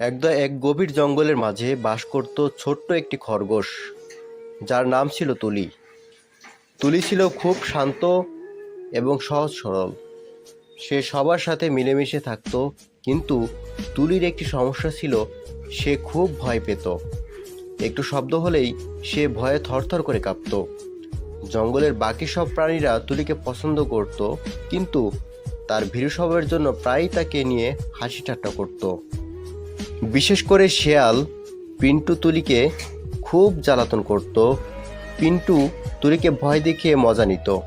একদা এক গভীর জঙ্গলের মাঝে বাস করত ছোট্ট একটি খরগোশ, যার নাম ছিল তুলি। তুলি ছিল খুব শান্ত এবং সহজ সরল। সে সবার সাথে মিলেমিশে থাকতো, কিন্তু তুলির একটি সমস্যা ছিল, সে খুব ভয় পেত। একটু শব্দ হলেই সে ভয়ে থরথর করে কাঁপত। জঙ্গলের বাকি সব প্রাণীরা তুলিকে পছন্দ করত, কিন্তু তার ভীরু স্বভাবের জন্য প্রায়ই তাকে নিয়ে হাসি ঠাট্টা করত। বিশেষ করে শেয়াল পিন্টু তুলিকে খুব জ্বালাতন করত। পিন্টু তুলিকে ভয় দেখিয়ে মজা নিত।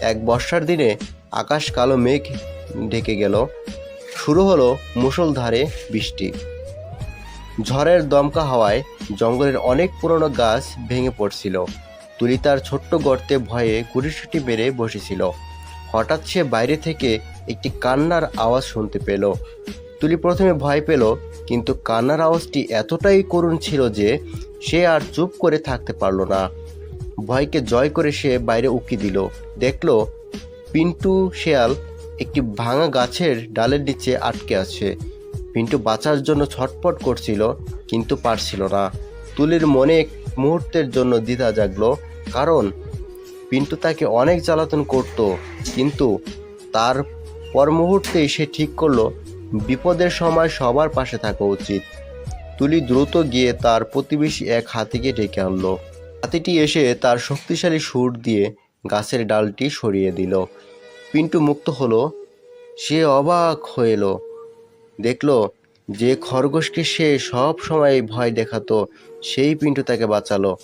এক বর্ষার দিনে আকাশ কালো মেঘ ঢেকে গেল। শুরু হলো মুষলধারে বৃষ্টি। ঝড়ের দমকা হাওয়ায় জঙ্গলের অনেক পুরনো গাছ ভেঙে পড়ছিল। তুলি তার ছোট্ট গর্তে ভয়ে গুটিসুটি বেড়ে বসেছিল। হঠাৎ সে বাইরে থেকে একটি কান্নার আওয়াজ শুনতে পেল। তুলি প্রথমে ভয় পেল, কিন্তু কান্নার আওয়াজটি এতটাই করুণ ছিল যে সে আর চুপ করে থাকতে পারল না। ভয়কে জয় করে সে বাইরে উকি দিল। দেখল, পিন্টু শেয়াল একটি ভাঙা গাছের ডালের নিচে আটকে আছে। পিন্টু বাঁচার জন্য ছটপট করছিল, কিন্তু পারছিল না। তুলির মনে এক মুহূর্তের জন্য দ্বিধা জাগলো, কারণ পিন্টু তাকে অনেক জ্বালাতন করত, কিন্তু তার পর মুহূর্তেই সে ঠিক করল বিপদের সময় সবার পাশে থাকা উচিত। তুলি দ্রুত গিয়ে তার প্রতিবেশী এক হাতিকে ডেকে আনলো। হাতিটি এসে তার শক্তিশালী সুর দিয়ে গাছের ডালটি সরিয়ে দিল। পিন্টু মুক্ত হলো। সে অবাক হয়ে এলো। দেখল, যে খরগোশকে সে সব সময় ভয় দেখাতো, সেই পিন্টু তাকে বাঁচালো।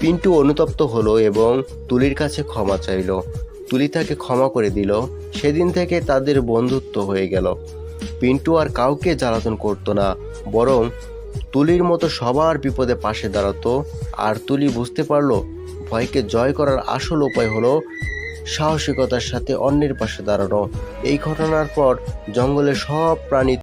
পিন্টু অনুতপ্ত হলো এবং তুলির কাছে ক্ষমা চাইলো। তুলি তাকে ক্ষমা করে দিল। সেদিন থেকে তাদের বন্ধুত্ব হয়ে গেল। পিন্টু আর কাউকে জ্বালাতন করতো না, বরং তুলির মতো সবার বিপদে পাশে দাঁড়াতো। আর তুলি বুঝতে পারল, ভয়কে জয় করার আসল উপায় হলো সাহসিকতার সাথে অন্যের পাশে দাঁড়ানো। এই ঘটনার পর জঙ্গলের সব প্রাণী